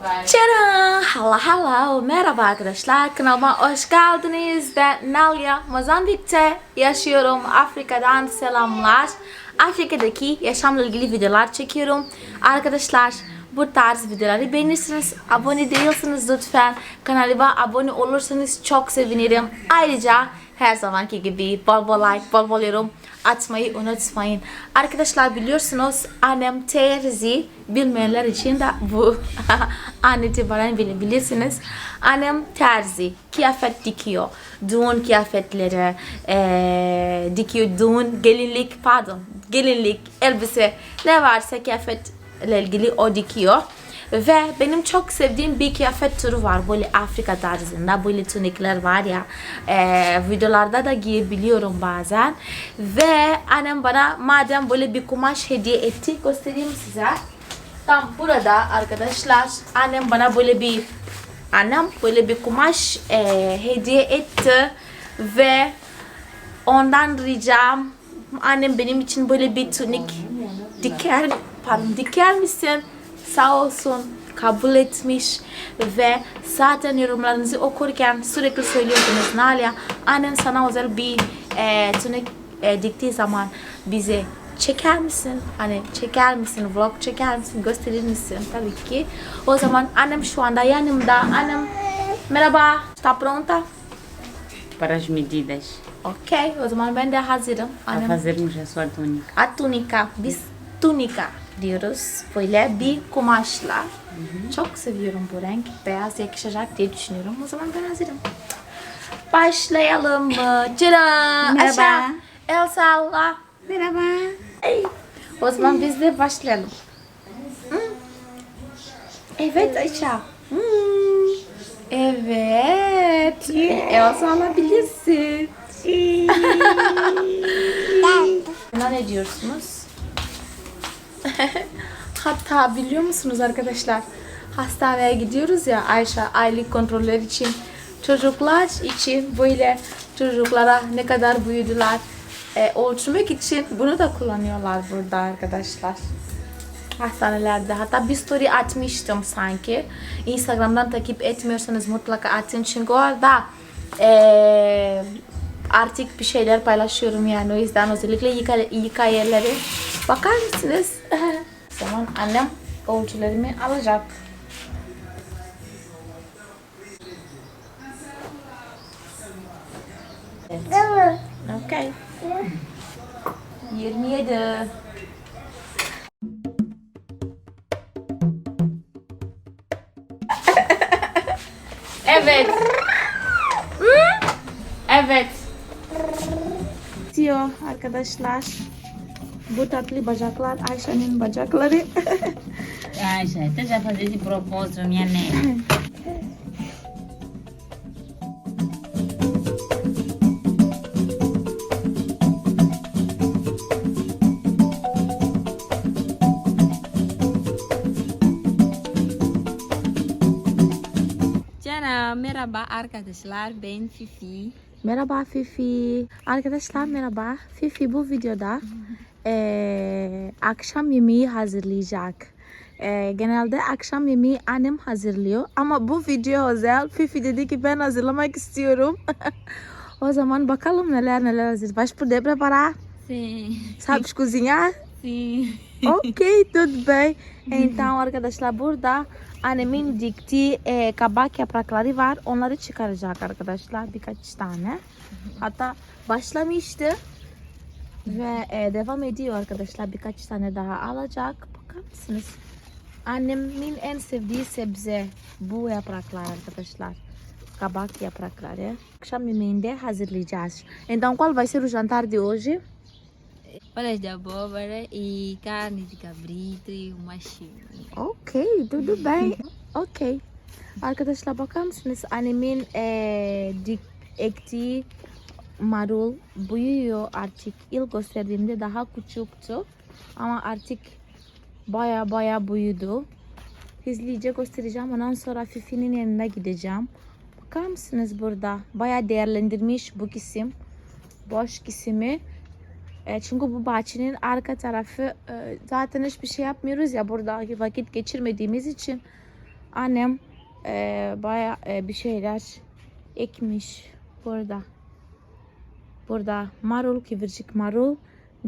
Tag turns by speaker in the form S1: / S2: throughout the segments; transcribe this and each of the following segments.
S1: Tcharam! Hello hello! Merhaba arkadaşlar. Kanalıma hoş geldiniz. Ben Nalia. Mozambik'te yaşıyorum. Afrika'dan selamlar. Afrika'daki yaşamla ilgili videolar çekiyorum. Arkadaşlar bu tarz videoları beğenirsiniz. Abone değilsiniz lütfen. Kanalıma abone olursanız çok sevinirim. Ayrıca her zamanki gibi bol bol like, bol bol yorum atmayı unutmayın. Arkadaşlar biliyorsunuz annem terzi bilmeyenler için de bu an itibaren bilebilirsiniz. Annem terzi kıyafet dikiyor. Düğün kıyafetleri eee, dikiyor. Düğün gelinlik pardon gelinlik elbise ne varsa kıyafetle ilgili o dikiyor. Ve benim çok sevdiğim bir kıyafet türü var. Böyle Afrika tarzında böyle tunikler var ya. e, videolarda da giyebiliyorum bazen. Ve annem bana madem böyle bir kumaş hediye etti göstereyim size. Tam burada arkadaşlar annem bana böyle bir annem böyle bir kumaş e, hediye etti ve ondan ricam annem benim için böyle bir tunik diker pardon diker misin sağ olsun kabul etmiş ve zaten yorumlarınızı okurken sürekli söylüyordunuz Nalia annen sana özel bir e, tunik e, diktiği zaman bize çeker misin? Hani çeker misin? Vlog çeker misin? Gösterir misin? Tabii ki. O zaman annem şu anda yanımda. Annem merhaba. Está pronta?
S2: para as medidas,
S1: Ok. O zaman ben de hazırım.
S2: a
S1: Annem
S2: fazermos a sua túnica.
S1: a tunika. Biz tunika diyoruz. Böyle bir kumaşla. Çok seviyorum bu renk. Beyaz yakışacak diye düşünüyorum. O zaman ben hazırım. Başlayalım mı? Cira.
S2: Merhaba.
S1: El salla.
S2: Merhaba.
S1: Ay. O zaman biz de başlayalım. Hı? Evet. Hmm. Evet. El sallayabilirsin. Buna ne diyorsunuz? Hatta biliyor musunuz arkadaşlar? Hastaneye gidiyoruz ya Ayşe aylık kontroller için. Çocuklar için böyle çocuklara ne kadar büyüdüler e, ölçmek için bunu da kullanıyorlar burada arkadaşlar. Hastanelerde hatta bir story atmıştım sanki. Instagram'dan takip etmiyorsanız mutlaka atın çünkü orada e, artık bir şeyler paylaşıyorum yani o yüzden özellikle hikaye- hikayeleri bakar mısınız? zaman annem ölçülerimi alacak. Okay. 27. Evet. Evet. Diyor arkadaşlar. Bu tatlı bacaklar Ayşe'nin bacakları.
S2: Até já fazer de propósito, minha neta.
S3: Canım merhaba arkadaşlar ben Fifi.
S1: Merhaba Fifi. Arkadaşlar merhaba. Fifi bu videoda eee, akşam yemeği hazırlayacak. Eee, genelde akşam yemeği annem hazırlıyor. Ama bu video özel. Fifi dedi ki ben hazırlamak istiyorum. o zaman bakalım neler neler hazır. Vais poder preparar?
S3: Sim,
S1: Sabes cozinhar?
S3: Sim.
S1: ok, tudo bem. Então arkadaşlar burada annemin diktiği e, kabak yaprakları var. Onları çıkaracak arkadaşlar birkaç tane. Hatta başlamıştı ve e, devam ediyor arkadaşlar. Birkaç tane daha alacak. Bakar mısınız? Annemin en sevdiği sebze bu yapraklar arkadaşlar. Kabak yaprakları. Akşam yemeğinde hazırlayacağız. Então qual vai ser o jantar de hoje?
S3: Folhas de abóbora e carne de cabrito e uma chimney.
S1: Okey, tudo bem. Okey. Arkadaşlar bakar mısınız? Annemin eee dik, ektiği marul büyüyor artık. İlk gösterdiğimde daha küçüktü. Ama artık baya baya büyüdü. Hızlıca göstereceğim. Ondan sonra Fifi'nin yanına gideceğim. Bakar mısınız burada? Baya değerlendirmiş bu kısım. Boş kısmı. E, çünkü bu bahçenin arka tarafı e, zaten hiçbir şey yapmıyoruz ya burada vakit geçirmediğimiz için Annem e, baya e, bir şeyler ekmiş burada. Burada marul, kıvırcık marul.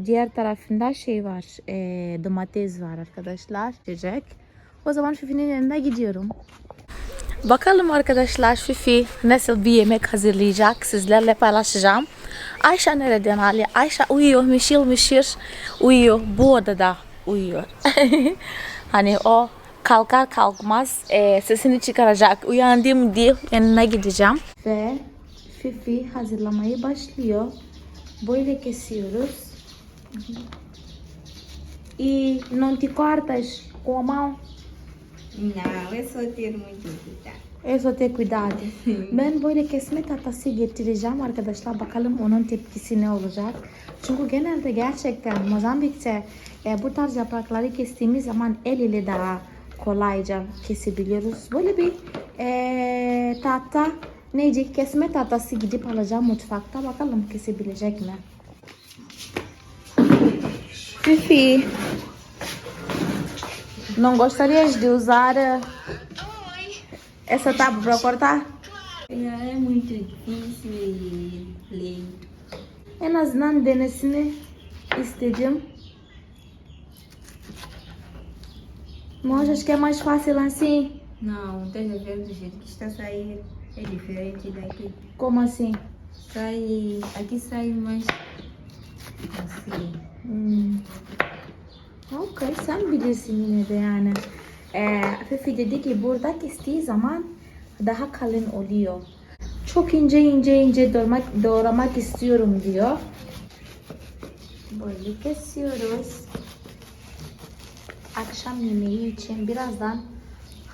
S1: Diğer tarafında şey var, e, domates var arkadaşlar. Çiçek. O zaman Fifi'nin yanına gidiyorum. Bakalım arkadaşlar Fifi nasıl bir yemek hazırlayacak sizlerle paylaşacağım. Ayşe nereden Ali? Ayşe uyuyor mışıl mışıl uyuyor. Bu odada uyuyor. hani o kalkar kalkmaz e, sesini çıkaracak. Uyandım diye yanına gideceğim. Ve Fifi hazırlamayı başlıyor. Böyle kesiyoruz. E não te cortas com a mão?
S2: Não, é só ter muito cuidado.
S1: Ter cuidado. ben böyle kesme tahtası getireceğim arkadaşlar. Bakalım onun tepkisi ne olacak. Çünkü genelde gerçekten Mozambik'te e, bu tarz yaprakları kestiğimiz zaman el ile daha kolayca kesebiliyoruz. Böyle bir e, tahta neydi kesme tahtası gidip alacağım mutfakta. Bakalım kesebilecek mi? Fifi, não gostarias de usar essa tábua para cortar?
S2: É muito difícil e lento.
S1: En azından denesini istedim. Mas acho que é mais fácil assim.
S2: Não, estás a ver do jeito que está sair. É diferente daqui.
S1: Como assim?
S2: Sai. Aqui sai mais. Assim.
S1: Hmm. Ok, sen bilirsin yine de Ee, Fifi dedi ki burada kestiği zaman daha kalın oluyor. Çok ince ince ince doğramak, doğramak istiyorum diyor. Böyle kesiyoruz. Akşam yemeği için birazdan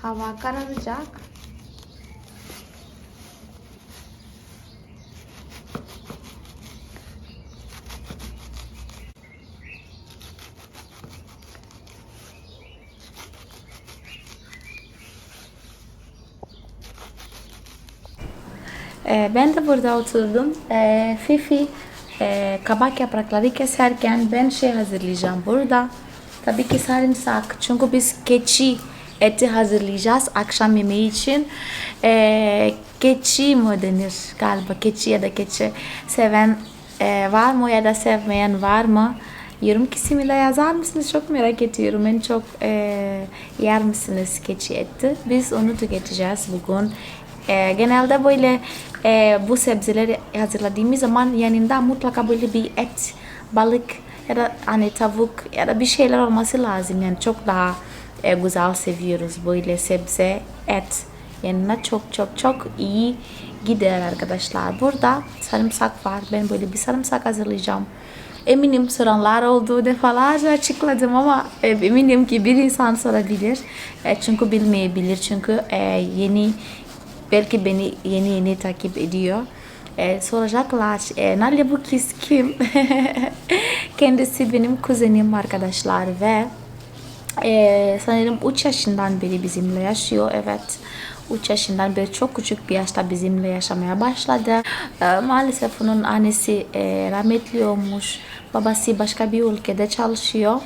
S1: hava kararacak. Ee, ben de burada oturdum. Ee, Fifi e, kabak yaprakları keserken ben şey hazırlayacağım burada. Tabii ki sarımsak. Çünkü biz keçi eti hazırlayacağız akşam yemeği için. Ee, keçi mi denir galiba? Keçi ya da keçi seven e, var mı ya da sevmeyen var mı? Yorum kısmıyla yazar mısınız? Çok merak ediyorum. En çok e, yer misiniz keçi eti? Biz onu tüketeceğiz bugün. E, genelde böyle e, bu sebzeleri hazırladığımız zaman yanında mutlaka böyle bir et, balık ya da hani tavuk ya da bir şeyler olması lazım. Yani çok daha e, güzel seviyoruz böyle sebze, et. Yanına çok çok çok iyi gider arkadaşlar. Burada sarımsak var. Ben böyle bir sarımsak hazırlayacağım. Eminim soranlar oldu defalarca açıkladım ama e, eminim ki bir insan sorabilir. E, çünkü bilmeyebilir. Çünkü e, yeni belki beni yeni yeni takip ediyor. E, soracaklar e, Nalia bu kız kim? Kendisi benim kuzenim arkadaşlar ve e, sanırım 3 yaşından beri bizimle yaşıyor. Evet. 3 yaşından beri çok küçük bir yaşta bizimle yaşamaya başladı. E, maalesef onun annesi e, rahmetli olmuş. Babası başka bir ülkede çalışıyor.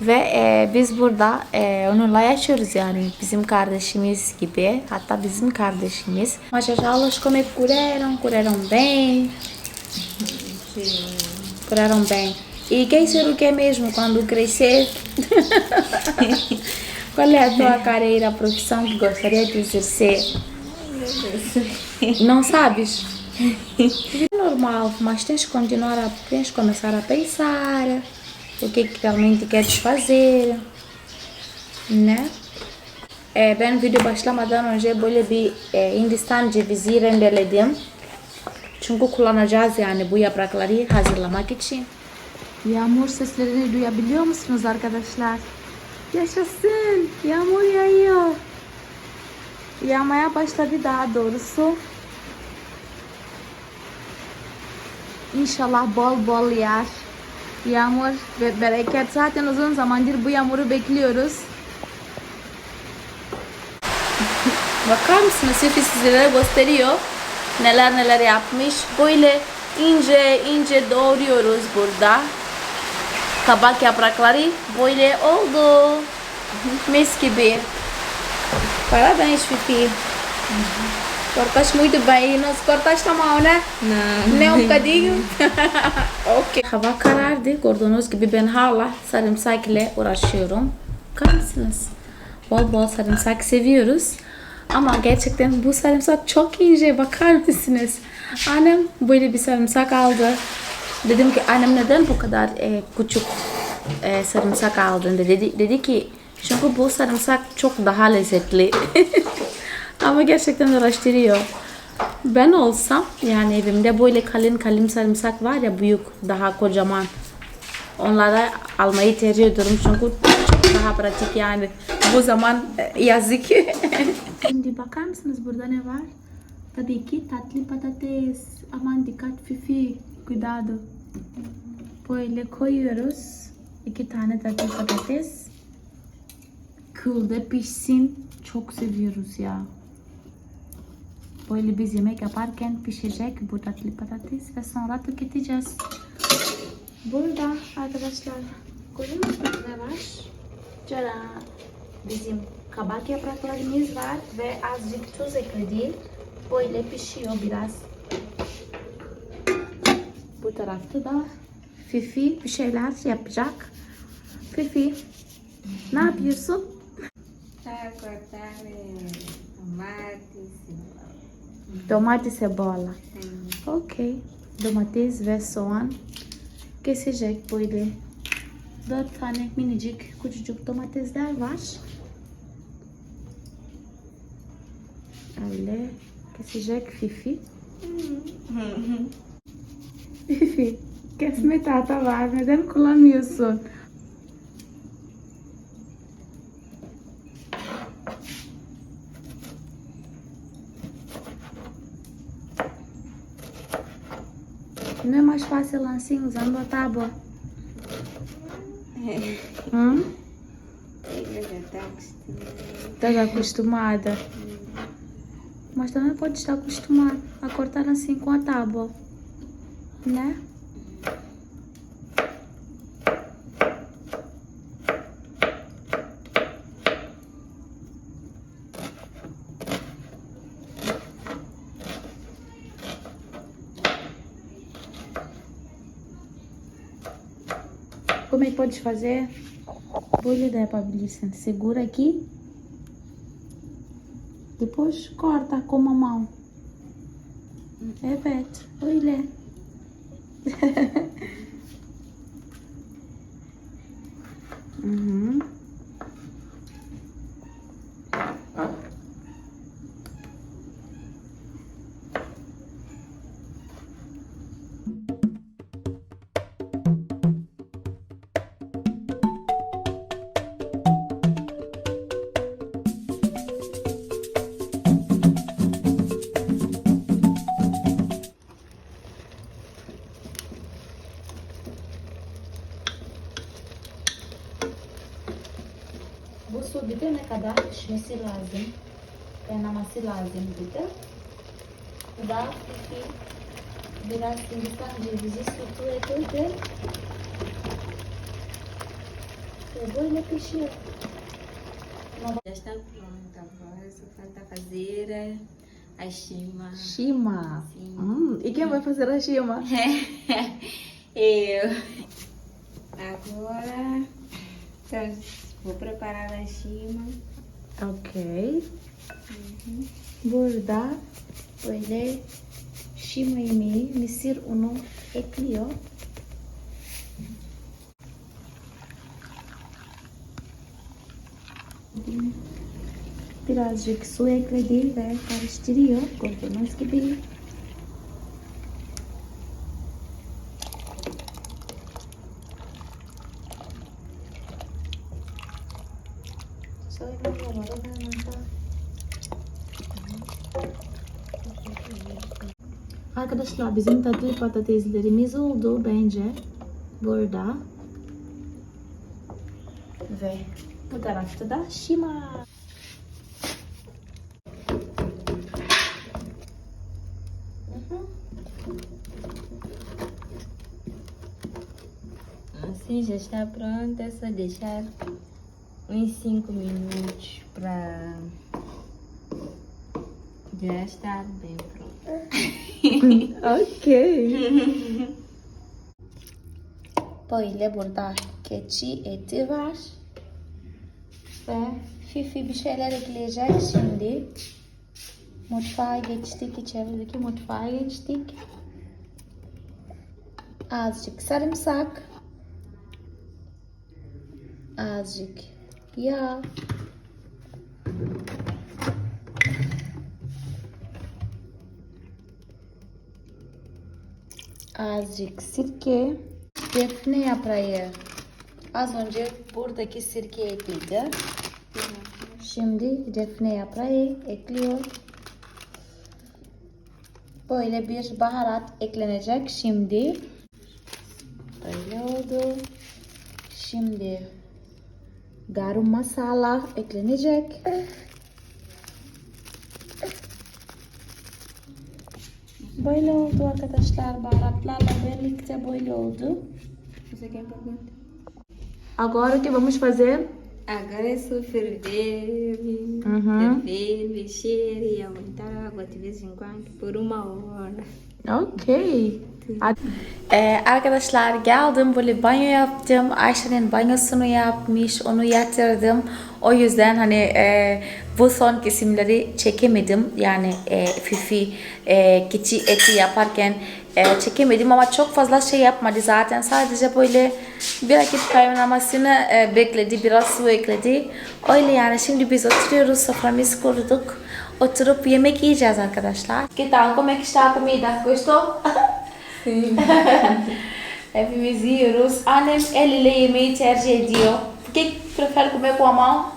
S1: Ve e, biz burada e, onunla yaşıyoruz yani bizim kardeşimiz gibi. Hatta bizim kardeşimiz. Elas como é que curaram? Curaram bem? Curaram bem. E quer ser o que mesmo quando crescer? Qual é a tua carreira, profissão que gostaria de exercer? Não sabes? É normal, mas tens que continuar a tens que começar a pensar o que, que realmente queres fazer, né? E, ben video başlamadan önce böyle bir e, Hindistan cevizi rendeledim. Çünkü kullanacağız yani bu yaprakları hazırlamak için. Yağmur seslerini duyabiliyor musunuz arkadaşlar? Yaşasın! Yağmur yağıyor. Yağmaya başladı daha doğrusu. İnşallah bol bol yağar. Yağmur ve bereket. Zaten uzun zamandır bu yağmuru bekliyoruz. Bakar mısınız? Fifi sizlere gösteriyor. Neler neler yapmış. Böyle ince ince doğruyoruz burada. Kabak yaprakları böyle oldu. Mis gibi. Parabéns, Fifi. Cortaste muito bem. Não se cortaste a mão, né?
S3: Não.
S1: Nem um bocadinho. ok. Hava karardı. Gördüğünüz gibi ben hala sarımsak ile uğraşıyorum. Bakar mısınız? Bol bol sarımsak seviyoruz. Ama gerçekten bu sarımsak çok ince. Bakar mısınız? Annem böyle bir sarımsak aldı. Dedim ki annem neden bu kadar e, küçük e, sarımsak aldın? Dedi, dedi ki çünkü bu sarımsak çok daha lezzetli. Ama gerçekten araştırıyor. Ben olsam yani evimde böyle kalın kalın sarımsak var ya büyük daha kocaman. Onlara almayı tercih ediyorum çünkü çok daha pratik yani. Bu zaman e, yazık. Şimdi bakar mısınız burada ne var? Tabii ki tatlı patates. Aman dikkat Fifi. Cuidado. Böyle koyuyoruz. iki tane tatlı patates. Külde pişsin. Çok seviyoruz ya. Böyle biz yemek yaparken pişecek bu tatlı patates ve sonra tüketeceğiz. Burada arkadaşlar musunuz ne var? Cara bizim kabak yapraklarımız var ve azıcık tuz ekledik. Böyle pişiyor biraz. Bu tarafta da Fifi bir şeyler yapacak. Fifi ne yapıyorsun?
S2: Está a cortar eh, tomate, cebola.
S1: Domates.
S2: Hum,
S1: Okey. Domates ve soğan kesecek böyle. Dört tane minicik küçücük domatesler var. Öyle kesecek Fifi. Fifi kesme tahta var. Neden kullanmıyorsun? Fácil assim usando a tábua? Hum?
S2: Ele já está acostumado.
S1: Estás acostumada? Mas também pode estar acostumada a cortar assim com a tábua. Né? vou desfazer. Vou lhe dar para a Segura aqui. Depois corta com uma mão. É Beto. Olha. uhum. Pişmesi lazım. Kaynaması lazım bir de. Bu da peki biraz Hindistan cevizi sütü ekledim. Ve böyle pişiyor.
S3: Já está pronta, agora só falta fazer a chima.
S1: Shima.
S3: Sim.
S1: Hum, e quem vai fazer a shima?
S3: Eu.
S2: Agora, então, vou preparar a cima.
S1: Okey. Burada böyle shima yemeği mısır unu ekliyor. Birazcık su ekledi ve karıştırıyor gördüğünüz gibi. Arkadaşlar bizim tatlı patateslerimiz oldu bence burada. Ve bu tarafta da şima.
S3: Assim já está pronta, é só deixar uns 5 minutos para Já está bem pronto.
S2: Ok.
S1: Böyle burada keçi eti var. Ve Fifi bir şeyler ekleyecek şimdi. Mutfağa geçtik. içerideki mutfağa geçtik. Azıcık sarımsak. Azıcık yağ. Azıcık sirke. Defne yaprağı. Az önce buradaki sirke ekliydi. Şimdi defne yaprağı ekliyor. Böyle bir baharat eklenecek şimdi. Böyle oldu. Şimdi garum masala eklenecek. Böyle oldu arkadaşlar. Baharatlarla birlikte böyle oldu.
S3: Você quer pergunta?
S1: Agora o que vamos fazer?
S3: Agora é só ferver,
S1: Uhum.
S3: ferver, mexer e aumentar a água de vez em quando por uma hora.
S1: Okey. Ee, arkadaşlar geldim böyle banyo yaptım. Ayşe'nin banyosunu yapmış. Onu yatırdım. O yüzden hani e, bu son kesimleri çekemedim. Yani e, Fifi e, keçi eti yaparken e, çekemedim ama çok fazla şey yapmadı zaten. Sadece böyle bir vakit kaynamasını e, bekledi. Biraz su ekledi. Öyle yani şimdi biz oturuyoruz. Soframızı kurduk. Oturup yemek yiyeceğiz arkadaşlar. ¿Qué tal? ¿Cómo está comida? ¿Gustou? Hepimiz yiyoruz. Annem el ile yemeği tercih ediyor. Por que prefere comer com a mão?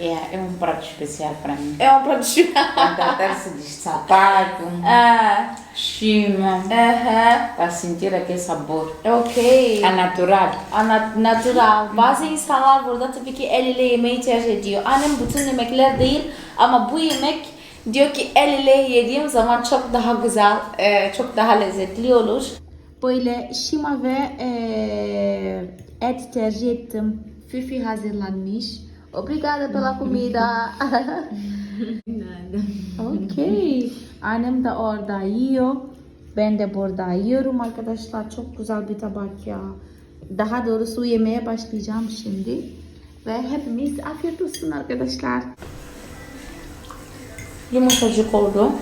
S4: É, é um prato especial para mim.
S1: É um prato de...
S4: Tratar-se de sapato,
S1: ah,
S4: chima,
S1: aham.
S4: para sentir aquele sabor.
S1: Ok.
S4: É natural.
S1: Ana- natural. Bazı insanlar burada tabii ki el ile yemeği tercih ediyor. Annem bütün yemekler değil ama bu yemek diyor ki el ile yediğim zaman çok daha güzel, e, çok daha lezzetli olur. Böyle şima ve e, et tercih ettim. Fifi hazırlanmış. Obrigada pela comida. Okey. Annem de orada yiyor. Ben de burada yiyorum arkadaşlar. Çok güzel bir tabak ya. Daha doğrusu yemeye başlayacağım şimdi. Ve hepimiz afiyet olsun arkadaşlar. Yumuşacık oldu.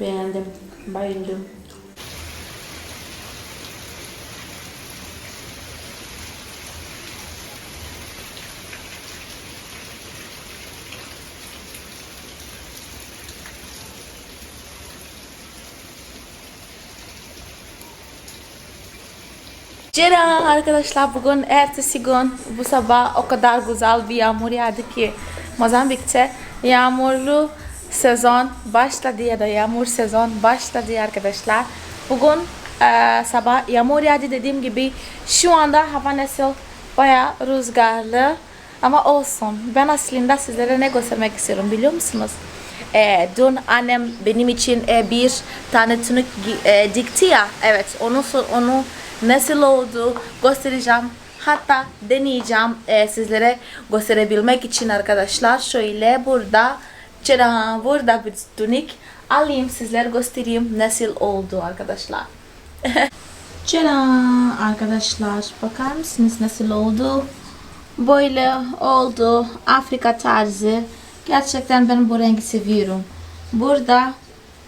S1: Beğendim. Bayıldım. Ceren arkadaşlar bugün ertesi gün bu sabah o kadar güzel bir yağmur yağdı ki Mozambik'te yağmurlu sezon başladı ya da yağmur sezon başladı arkadaşlar. Bugün e, sabah yağmur yağdı dediğim gibi şu anda hava nasıl baya rüzgarlı ama olsun. Ben aslında sizlere ne göstermek istiyorum biliyor musunuz? E, dün annem benim için e, bir tane gi- e, dikti ya. Evet onu onu nasıl oldu göstereceğim. Hatta deneyeceğim e, sizlere gösterebilmek için arkadaşlar. Şöyle burada Çera, burada bir tünik alayım sizlere göstereyim nasıl oldu arkadaşlar. Çera arkadaşlar bakar mısınız nasıl oldu? Böyle oldu Afrika tarzı. Gerçekten ben bu rengi seviyorum. Burada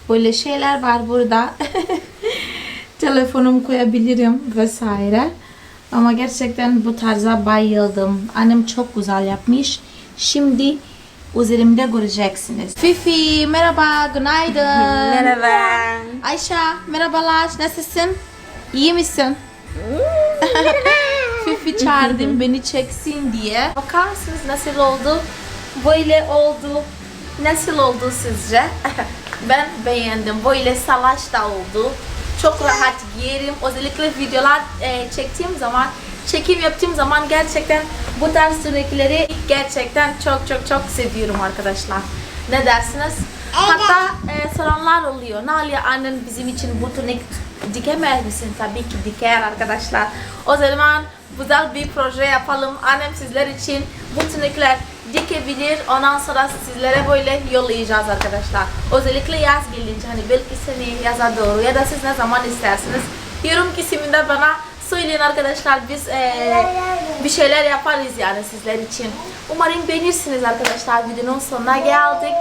S1: böyle şeyler var burada. Telefonumu koyabilirim vesaire. Ama gerçekten bu tarza bayıldım. Annem çok güzel yapmış. Şimdi üzerimde göreceksiniz. Fifi merhaba, günaydın.
S3: Merhaba.
S1: Ayşe merhabalar, nasılsın? İyi misin? Fifi çağırdım beni çeksin diye. Bakar mısınız nasıl oldu? Böyle oldu. Nasıl oldu sizce? ben beğendim. Böyle salaş da oldu. Çok rahat giyerim. Özellikle videolar e, çektiğim zaman, çekim yaptığım zaman gerçekten bu tarz sürekleri gerçekten çok çok çok seviyorum arkadaşlar. Ne dersiniz? Hatta e, soranlar oluyor. Nalia annen bizim için bu tünik dikemez misin? Tabii ki diker arkadaşlar. O zaman güzel bir proje yapalım. Annem sizler için bu tünikler dikebilir. Ondan sonra sizlere böyle yollayacağız arkadaşlar. Özellikle yaz gelince hani belki seni yaza doğru ya da siz ne zaman isterseniz yorum kısmında bana söyleyin arkadaşlar. Biz eee, bir şeyler yaparız yani sizler için. Umarım beğenirsiniz arkadaşlar. Videonun sonuna geldik.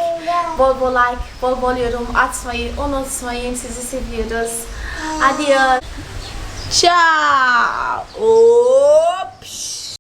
S1: Bol bol like, bol bol yorum atmayı unutmayın. Sizi seviyoruz. Adios. Ciao. Hop.